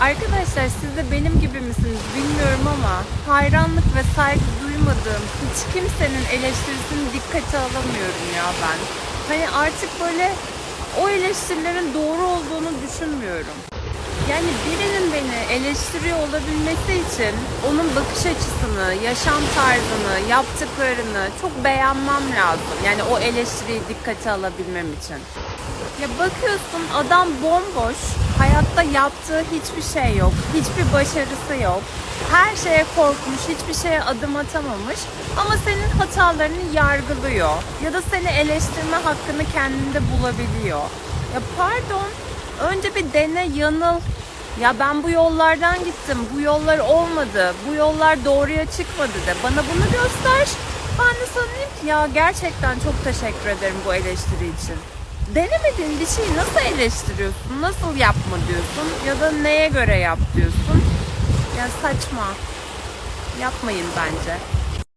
Arkadaşlar siz de benim gibi misiniz bilmiyorum ama hayranlık ve saygı duymadığım hiç kimsenin eleştirisini dikkate alamıyorum ya ben. Hani artık böyle o eleştirilerin doğru olduğunu düşünmüyorum. Yani birinin beni eleştiriyor olabilmesi için onun bakış açısını, yaşam tarzını, yaptıklarını çok beğenmem lazım. Yani o eleştiriyi dikkate alabilmem için. Ya bakıyorsun adam bomboş, hayatta yaptığı hiçbir şey yok, hiçbir başarısı yok. Her şeye korkmuş, hiçbir şeye adım atamamış ama senin hatalarını yargılıyor ya da seni eleştirme hakkını kendinde bulabiliyor. Ya pardon, önce bir dene yanıl. Ya ben bu yollardan gittim, bu yollar olmadı, bu yollar doğruya çıkmadı de. Bana bunu göster. Ben de sana diyeyim ki ya gerçekten çok teşekkür ederim bu eleştiri için. Denemediğin bir şeyi nasıl eleştiriyorsun, nasıl yapma diyorsun ya da neye göre yap diyorsun. Ya saçma. Yapmayın bence.